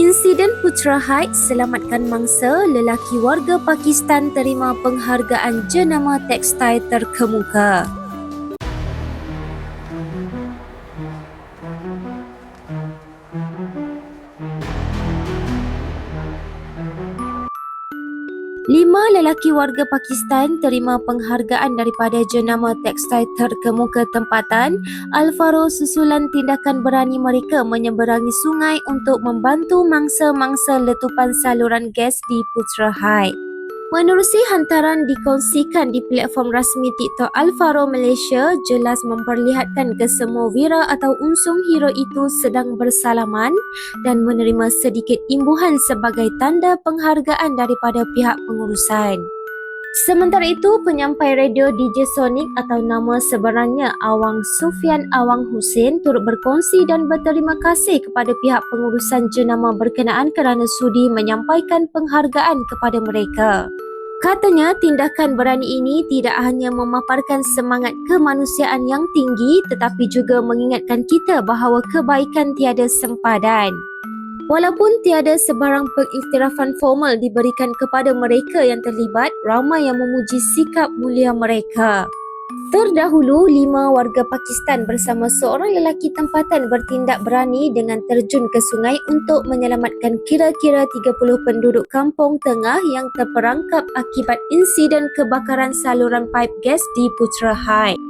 Insiden Putra Heights selamatkan mangsa, lelaki warga Pakistan terima penghargaan jenama tekstil terkemuka. Lima lelaki warga Pakistan terima penghargaan daripada jenama tekstil terkemuka tempatan Alvaro susulan tindakan berani mereka menyeberangi sungai untuk membantu mangsa-mangsa letupan saluran gas di Putra Heights. Menerusi hantaran dikongsikan di platform rasmi TikTok Alvaro Malaysia jelas memperlihatkan kesemua wira atau unsung hero itu sedang bersalaman dan menerima sedikit imbuhan sebagai tanda penghargaan daripada pihak pengurusan. Sementara itu, penyampai radio DJ Sonic atau nama sebenarnya Awang Sufian Awang Hussein turut berkongsi dan berterima kasih kepada pihak pengurusan jenama berkenaan kerana sudi menyampaikan penghargaan kepada mereka. Katanya tindakan berani ini tidak hanya memaparkan semangat kemanusiaan yang tinggi tetapi juga mengingatkan kita bahawa kebaikan tiada sempadan. Walaupun tiada sebarang pengiktirafan formal diberikan kepada mereka yang terlibat, ramai yang memuji sikap mulia mereka. Terdahulu, lima warga Pakistan bersama seorang lelaki tempatan bertindak berani dengan terjun ke sungai untuk menyelamatkan kira-kira 30 penduduk kampung tengah yang terperangkap akibat insiden kebakaran saluran paip gas di Putra Heights.